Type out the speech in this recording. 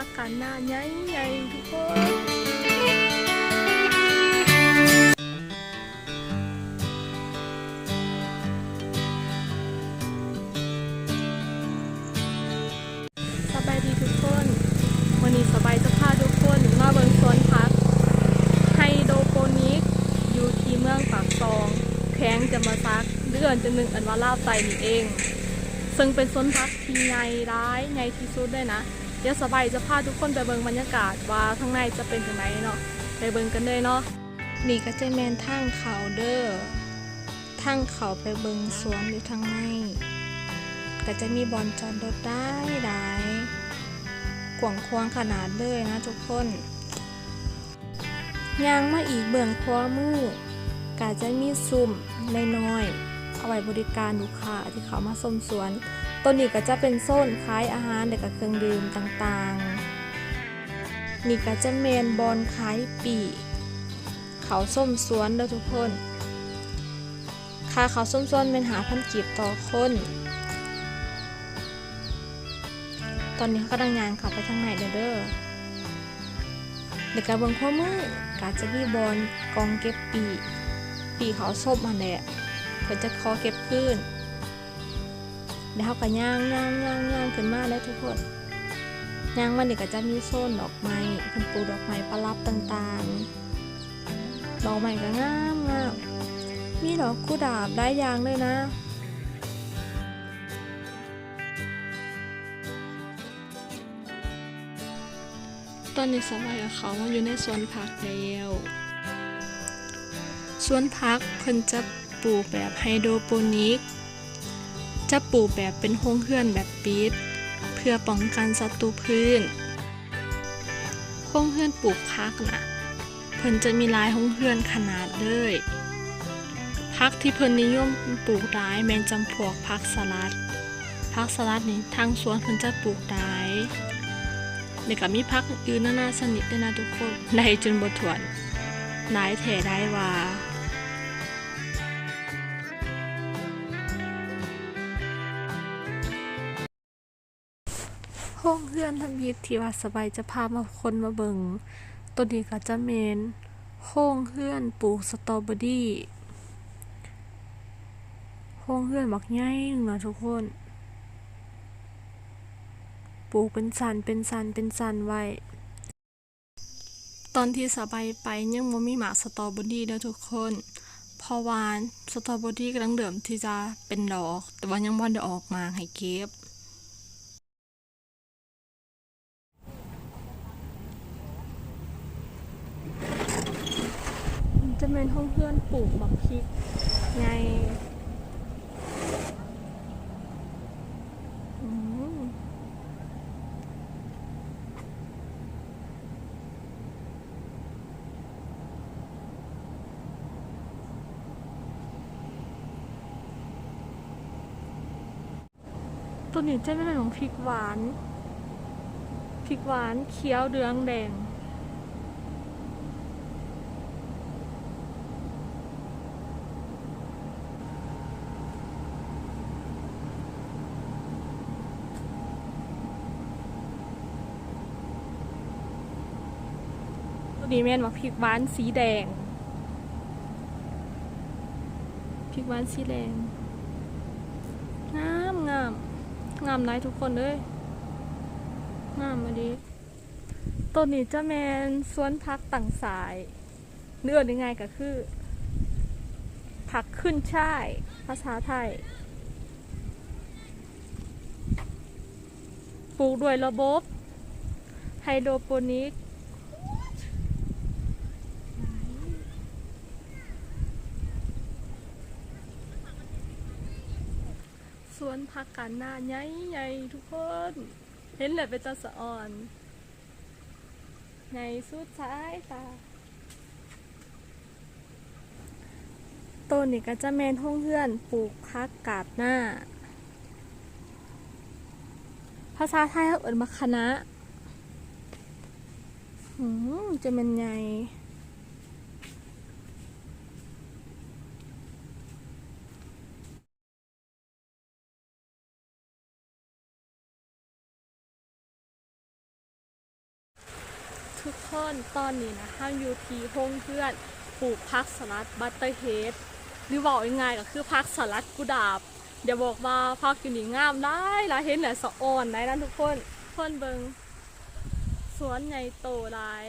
ผักกาน้าใหญ่ๆทุกคนบายดีทุกคนวันนี้สบายจะพาทุกคนมาเบิงสวนพักไฮโดโปนิก อยู่ที่เมืองปากซองแข้งจะมาซักเดือนจะหนึ่งอันว่าล่าไตนี่เอง ซึ่งเป็นสวนพักที่ใหญ่ร้ายใหญ่ที่สุดเลยนะ เดี๋ยวสบายจะพาทุกคนไปเบิ่งบรรยากาศว่าข้างในจะเป็นยังไงเนาะไปเบิ่งกันเลยเนาะนี่ก็จะแมนทางเขาเด้อทางเขาไปเบิ่งสวนอยู่ทางในก็จะมีบอลจอดรถได้หลายกว้างควางขนาดเลยนะทุกคนยางมาอีกเบื้องขวามือก็จะมีซุ่มน้อยๆเอาไว้บริการลูกค้าที่เขามาชมสวน ตัวนี้ก็จะเป็นโซนขายอาหารและก็เครื่องดื่มต่างๆ นี่ก็จะเมนบอลขายปีเขาส้มสวนเด้อทุกคน ค่าเขาส้มสวนเป็นหาพันกีบต่อคน ตอนนี้เขากำลังงานเขาไปทางไหนเด้อเด้อเด็กกระเบิงข้อมือกาจะมีบอลกองเก็บปี ปีเขาส้มมาแหละเพื่อจะคอเก็บขึ้น เดี๋ยวเขาก็ย่างย่างย่างย่างขึ้นมาแล้ทุกคนย่างมันนี่ก็จะมีโซนดอกไม้เพิ่นปลูกดอกไม้ประดับต่างๆ ดอกไม้ก็งามงามมีดอกกุหลาบได้ย่างเลยนะตอนนี้สบายกับเขามาอยู่ในสวนผักแล้วสวนผักเพิ่นจะปลูกแบบไฮโดรโปนิก จะปลูกแบบเป็นห้องเฮือนแบบปิด เพื่อป้องกันศัตรูพืชห้องเฮือนปลูกผักนะเพิ่นจะมีลายห้องเฮือนขนาดเลยผักที่เพิ่นนิยมปลูกหลายแมนจำพวกผักสลัดผักสลัดนี่ทางสวนเพิ่นจะปลูกหลายเด็กกับมีพักอื่นนานาสนิทด้วยนะทุกคนได้จนบทวนนายแถได้ว่า ห้องเพื่อนทำยิดที่ว่าสบายจะพามาคนมาเบิงตัวนี้ก็จะเมนห้องเพื่อนปลูกสตรอเบอรี่ห้องเพื่อนบักใหญ่หนึ่งนะทุกคน ปลูกเป็นสันเป็นสันเป็นสันไว้ ตอนที่สบายไปยังบ่มีหมากสตรอเบอรี่เด้อทุกคนพราะว่าสตรอเบอรี่กำลังเดิมที่จะเป็นดอก แต่ว่ายังบ่ได้ออกมาให้เก็บ จะเป็นห้องเพื่อนปลูกบักพริกไงตัวนี้จะเป็นของพริกหวาน พริกหวานเขียวเหลืองแดง นี้แม่นว่าพริกหวานสีแดงพริกหวานสีแดงงามงามงามหลายทุกคนเลยงามมาดีต้นนี้จะแมนสวนพักต่างสายเนื้อยังไงก็คือ ผักขึ้นช่ายภาษาไทยปลูกด้วยระบบไฮโดรโปนิก สวนผักกันหน้าใหญ่ใหญ่ๆทุกคน เห็นเลยเป็นตาสะอ่อนใหญ่สุดสายตาต้นนี่ก็จะแมนห้องเพื่อนปลูกพักกาดหน้า ภาษาไทยเขาเอิ้นมาคณะอืมจะเป็นไง ทุกคนตอนนี้นะห้างยูทีห้องเพื่อนปลูกพักสลัดบัตเตอร์เฮดหรือบอกยังไงก็คือพักสลัดกุดาบ เดี๋ยวบอกว่าพักอยู่นี่งามได้ละเห็นแต่สะอ่อนได้นะทุกคนเพื่อนเบิงสวนใหญ่โตหลาย